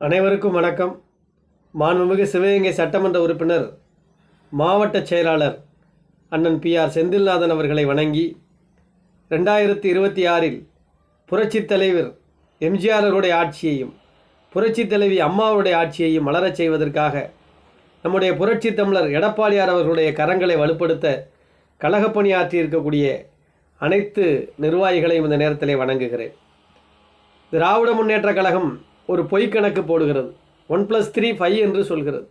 அனைவருக்கும் வணக்கம். மாண்புமிகு சிவகங்கை சட்டமன்ற உறுப்பினர் மாவட்ட செயலாளர் அண்ணன் பி ஆர் செந்தில்நாதன் அவர்களை வணங்கி ரெண்டாயிரத்தி இருபத்தி ஆறில் புரட்சித் தலைவர் எம்ஜிஆர் ஆட்சியையும் புரட்சித் தலைவி அம்மாவுடைய ஆட்சியையும் மலரச் செய்வதற்காக நம்முடைய புரட்சித் தமிழர் எடப்பாடியார் அவர்களுடைய கரங்களை வலுப்படுத்த கழகப்பணி ஆற்றியிருக்கக்கூடிய அனைத்து நிர்வாகிகளையும் இந்த நேரத்திலே வணங்குகிறேன். திராவிட முன்னேற்ற கழகம் ஒரு பொய் கணக்கு போடுகிறது. ஒன் ப்ளஸ் த்ரீ ஃபைவ் என்று சொல்கிறது.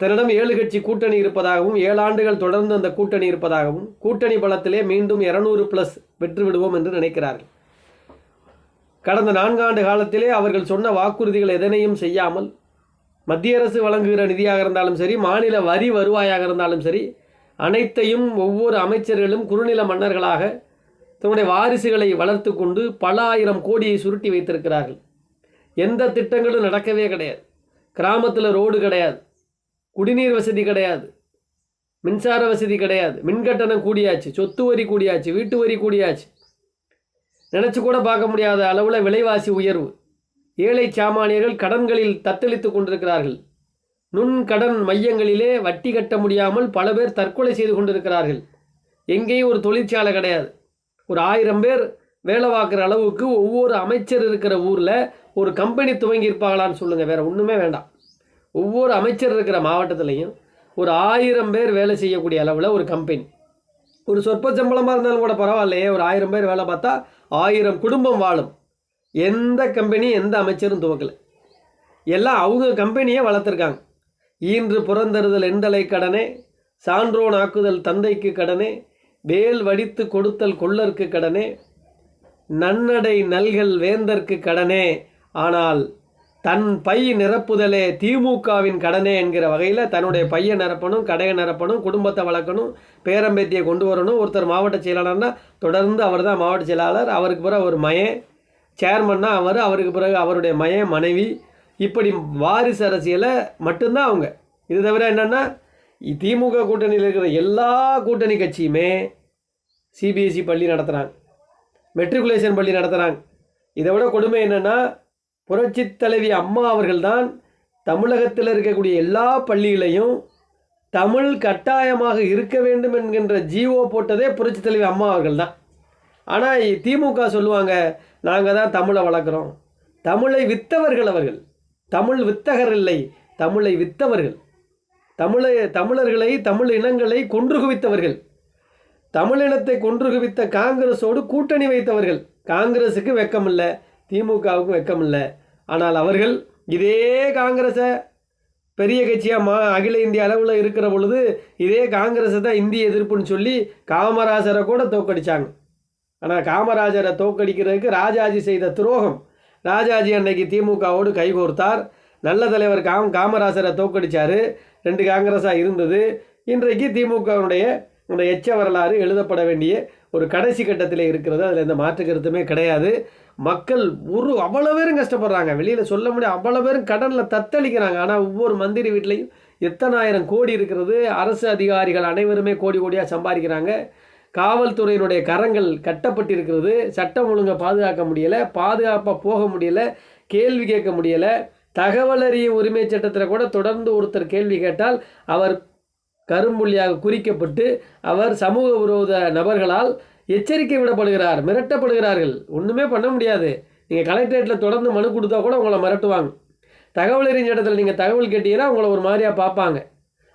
தன்னிடம் ஏழு கட்சி கூட்டணி இருப்பதாகவும் ஏழு ஆண்டுகள் தொடர்ந்து அந்த கூட்டணி இருப்பதாகவும் கூட்டணி பலத்திலே மீண்டும் இரநூறு ப்ளஸ் வெற்றி விடுவோம் என்று நினைக்கிறார்கள். கடந்த நான்காண்டு காலத்திலே அவர்கள் சொன்ன வாக்குறுதிகள் எதனையும் செய்யாமல் மத்திய அரசு வழங்குகிற நிதியாக இருந்தாலும் சரி மாநில வரி வருவாயாக இருந்தாலும் சரி அனைத்தையும் ஒவ்வொரு அமைச்சர்களும் குறுநில மன்னர்களாக தன்னுடைய வாரிசுகளை வளர்த்து கொண்டு பல ஆயிரம் கோடியை சுருட்டி வைத்திருக்கிறார்கள். எந்த திட்டங்களும் நடக்கவே கிடையாது. கிராமத்தில் ரோடு கிடையாது. குடிநீர் வசதி கிடையாது. மின்சார வசதி கிடையாது. மின்கட்டணம் கூடியாச்சு. சொத்து வரி கூடியாச்சு. வீட்டு வரி கூடியாச்சு. நினச்சி கூட பார்க்க முடியாத அளவில் விலைவாசி உயர்வு. ஏழை சாமானியர்கள் கடன்களில் தத்தளித்து கொண்டிருக்கிறார்கள். நுண் கடன் மையங்களிலே வட்டி கட்ட முடியாமல் பல பேர் தற்கொலை செய்து கொண்டிருக்கிறார்கள். எங்கேயும் ஒரு தொழிற்சாலை கிடையாது. ஒரு ஆயிரம் பேர் வேலை பார்க்குற அளவுக்கு ஒவ்வொரு அமைச்சர் இருக்கிற ஊரில் ஒரு கம்பெனி துவங்கியிருப்பாங்களான்னு சொல்லுங்கள் வேறு ஒன்றுமே வேண்டாம். ஒவ்வொரு அமைச்சர் இருக்கிற மாவட்டத்துலேயும் ஒரு ஆயிரம் பேர் வேலை செய்யக்கூடிய அளவில் ஒரு கம்பெனி ஒரு சொற்ப சம்பளமாக இருந்தாலும் கூட பரவாயில்லையே. ஒரு ஆயிரம் பேர் வேலை பார்த்தா ஆயிரம் குடும்பம் வாழும். எந்த கம்பெனி எந்த அமைச்சரும் துவக்கலை. எல்லாம் அவங்க கம்பெனியே வளர்த்துருக்காங்க. ஈன்று புறந்தருதல் எந்தலை கடனே சான்றோன் ஆக்குதல் தந்தைக்கு கடனே வேல் வடித்து கொடுத்தல் கொள்ளற்கு கடனே நன்னடை நல்கள் வேந்தற்கு கடனே ஆனால் தன் பை நிரப்புதலே திமுகவின் கடனே என்கிற வகையில் தன்னுடைய பையை நிரப்பணும் கடையை நிரப்பணும் குடும்பத்தை வளர்க்கணும் பேரம்பேத்தியை கொண்டு வரணும். ஒருத்தர் மாவட்ட செயலாளர்னா தொடர்ந்து அவர் தான் மாவட்ட செயலாளர். அவருக்கு பிறகு ஒரு மயன் சேர்மன்னா அவர் அவருக்கு பிறகு அவருடைய மயன் மனைவி. இப்படி வாரிசு அரசியலை மட்டும்தான் அவங்க. இது தவிர என்னென்னா திமுக கூட்டணியில் இருக்கிற எல்லா கூட்டணி கட்சியுமே சிபிஎஸ்சி பள்ளி நடத்துகிறாங்க மெட்ரிகுலேஷன் பள்ளி நடத்துகிறாங்க இதை விட கொடுமை என்னென்னா புரட்சித் தலைவி அம்மா அவர்கள்தான் தமிழகத்தில் இருக்கக்கூடிய எல்லா பள்ளிகளையும் தமிழ் கட்டாயமாக இருக்க வேண்டும் என்கின்ற ஜிஓ போட்டதே புரட்சித் தலைவி அம்மா அவர்கள் தான் ஆனால் திமுக சொல்லுவாங்க நாங்கள் தான் தமிழை வளர்க்குறோம். தமிழை வித்தவர்கள் அவர்கள். தமிழ் வித்தகர் இல்லை தமிழை வித்தவர்கள். தமிழை தமிழர்களை தமிழ் இனங்களை கொன்று குவித்தவர்கள் தமிழினத்தை கொன்று குவித்த காங்கிரஸோடு கூட்டணி வைத்தவர்கள். காங்கிரஸுக்கு வெக்கம் இல்லை திமுகவுக்கும் வெக்கம் இல்லை. ஆனால் அவர்கள் இதே காங்கிரஸை பெரிய கட்சியாக மா அகில இந்திய அளவில் இருக்கிற பொழுது இதே காங்கிரஸை தான் இந்திய எதிர்ப்புன்னு சொல்லி காமராஜரை கூட தோக்கடித்தாங்க ஆனால் காமராஜரை தோக்கடிக்கிறதுக்கு ராஜாஜி செய்த துரோகம். ராஜாஜி அன்னைக்கு திமுகவோடு கைகோர்த்தார் நல்ல தலைவர் காம் காமராஜரை தோக்கடித்தார் ரெண்டு காங்கிரஸாக இருந்தது. இன்றைக்கு திமுகவுடைய இந்த எச்ச வரலாறு எழுதப்பட வேண்டிய ஒரு கடைசி கட்டத்தில் இருக்கிறது. அதில் எந்த மாற்று கருத்துமே கிடையாது. மக்கள் ஒரு அவ்வளோ பேரும் கஷ்டப்படுறாங்க. வெளியில் சொல்ல முடியாது. அவ்வளோ பேரும் கடனில் தத்தளிக்கிறாங்க. ஆனால் ஒவ்வொரு மந்திரி வீட்லேயும் எத்தனாயிரம் கோடி இருக்கிறது. அரசு அதிகாரிகள் அனைவருமே கோடி கோடியாக சம்பாதிக்கிறாங்க. காவல்துறையினுடைய கரங்கள் கட்டப்பட்டிருக்கிறது. சட்டம் ஒழுங்கை பாதுகாக்க முடியலை. பாதுகாப்பாக போக முடியலை. கேள்வி கேட்க முடியலை. தகவல் அறிய உரிமை சட்டத்தில் கூட தொடர்ந்து ஒருத்தர் கேள்வி கேட்டால் அவர் கரும்புள்ளியாக குறிக்கப்பட்டு அவர் சமூக விரோத நபர்களால் எச்சரிக்கை விடப்படுகிறார் மிரட்டப்படுகிறார்கள். ஒன்றுமே பண்ண முடியாது. நீங்கள் கலெக்டரேட்டில் தொடர்ந்து மனு கொடுத்தா கூட உங்களை மிரட்டுவாங்க. தகவல் எறிஞ்ச இடத்துல நீங்கள் தகவல் கேட்டீங்கன்னா உங்களை ஒரு மாதிரியாக பார்ப்பாங்க.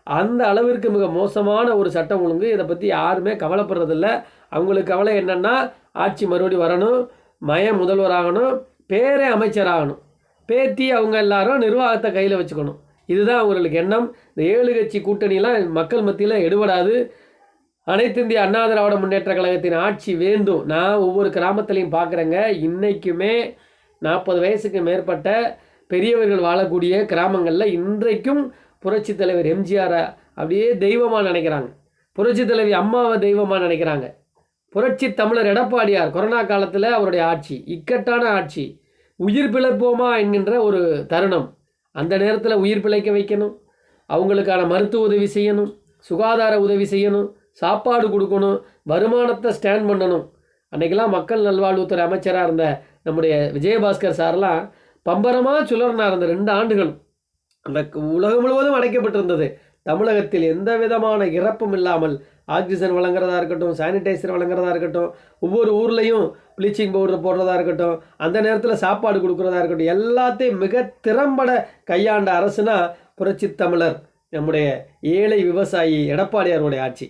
அந்த அளவிற்கு மிக மோசமான ஒரு சட்டம் ஒழுங்கு. இதை பற்றி யாருமே கவலைப்படுறதில்ல. அவங்களுக்கு கவலை என்னென்னா ஆட்சி மறுபடி வரணும். மய முதல்வராகணும். பேரே அமைச்சராகணும். பேத்தி அவங்க எல்லாரும் நிர்வாகத்தை கையில் வச்சுக்கணும். இதுதான் அவங்களுக்கு எண்ணம். இந்த ஏழு கட்சி கூட்டணியெலாம் மக்கள் மத்தியில் எடுபடாது. அனைத்து இந்திய அண்ணா திராவிட முன்னேற்ற கழகத்தின் ஆட்சி வேண்டும் நான் ஒவ்வொரு கிராமத்துலையும் பார்க்குறேங்க. இன்றைக்குமே நாற்பது வயசுக்கு மேற்பட்ட பெரியவர்கள் வாழக்கூடிய கிராமங்களில் இன்றைக்கும் புரட்சி தலைவர் எம்ஜிஆரை அப்படியே தெய்வமாக நினைக்கிறாங்க. புரட்சி தலைவி அம்மாவை தெய்வமாக நினைக்கிறாங்க. புரட்சி தமிழர் எடப்பாடியார் கொரோனா காலத்தில் அவருடைய ஆட்சி இக்கட்டான ஆட்சி உயிர் பிழைப்போமா என்கின்ற ஒரு தருணம். அந்த நேரத்தில் உயிர் பிழைக்க வைக்கணும். அவங்களுக்கான மருத்துவ உதவி செய்யணும். சுகாதார உதவி செய்யணும். சாப்பாடு கொடுக்கணும் வருமானத்தை ஸ்டாண்ட் பண்ணணும். அன்றைக்கெல்லாம் மக்கள் நல்வாழ்வுத்துறை அமைச்சராக இருந்த நம்முடைய விஜயபாஸ்கர் சார்லாம் பம்பரமாக சுழறினார் அந்த ரெண்டு ஆண்டுகளும் அந்த உலகம் முழுவதும் அடைக்கப்பட்டிருந்தது. தமிழகத்தில் எந்த விதமான இறப்பும் இல்லாமல் ஆக்சிஜன் வழங்குறதா இருக்கட்டும் சானிடைசர் வழங்குறதா இருக்கட்டும் ஒவ்வொரு ஊர்லேயும் ப்ளீச்சிங் பவுடர் போடுறதா இருக்கட்டும் அந்த நேரத்தில் சாப்பாடு கொடுக்குறதா இருக்கட்டும் எல்லாத்தையும் மிக திறம்பட கையாண்ட அரசுனா புரட்சி தமிழர் நம்முடைய ஏழை விவசாயி எடப்பாடியாருடைய ஆட்சி.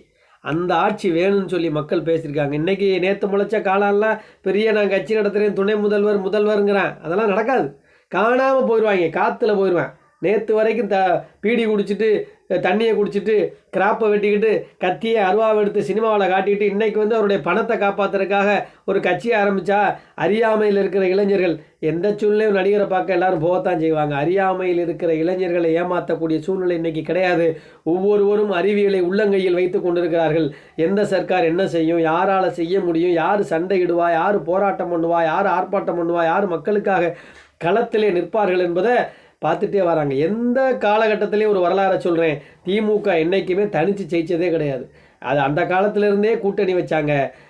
அந்த ஆட்சி வேணும்னு சொல்லி மக்கள் பேசியிருக்காங்க. இன்னைக்கு நேற்று முளைச்ச காலம்லாம் பெரிய நான் கட்சி நடத்துகிறேன் துணை முதல்வர் முதல்வருங்கிறேன். அதெல்லாம் நடக்காது. காணாமல் போயிடுவாங்க காற்றுல போயிடுவேன் நேற்று வரைக்கும் த பீடி குடிச்சிட்டு தண்ணியை குடிச்சிட்டு கிராப்பை வெட்டிக்கிட்டு கத்தியை அருவாவை எடுத்து சினிமாவில் காட்டிட்டு இன்றைக்கி வந்து அவருடைய பணத்தை காப்பாற்றுறதுக்காக ஒரு கட்சியை ஆரம்பித்தா அறியாமையில் இருக்கிற இளைஞர்கள் எந்த சூழ்நிலையும் நடிகரை பார்க்க எல்லாரும் போகத்தான் செய்வாங்க. அறியாமையில் இருக்கிற இளைஞர்களை ஏமாற்றக்கூடிய சூழ்நிலை இன்றைக்கி கிடையாது. ஒவ்வொருவரும் அறிவியலை உள்ளங்கையில் வைத்து கொண்டிருக்கிறார்கள். எந்த சர்க்கார் என்ன செய்யும் யாரால் செய்ய முடியும் யார் சண்டையிடுவா யார் போராட்டம் பண்ணுவா யார் ஆர்ப்பாட்டம் பண்ணுவா யார் மக்களுக்காக களத்திலே நிற்பார்கள் என்பதை பார்த்துட்டே வராங்க. எந்த காலகட்டத்திலையும் ஒரு வரலாறை சொல்கிறேன் திமுக என்றைக்குமே தனித்து ஜெயிச்சதே கிடையாது. அது அந்த காலத்திலேருந்தே கூட்டணி வச்சாங்க.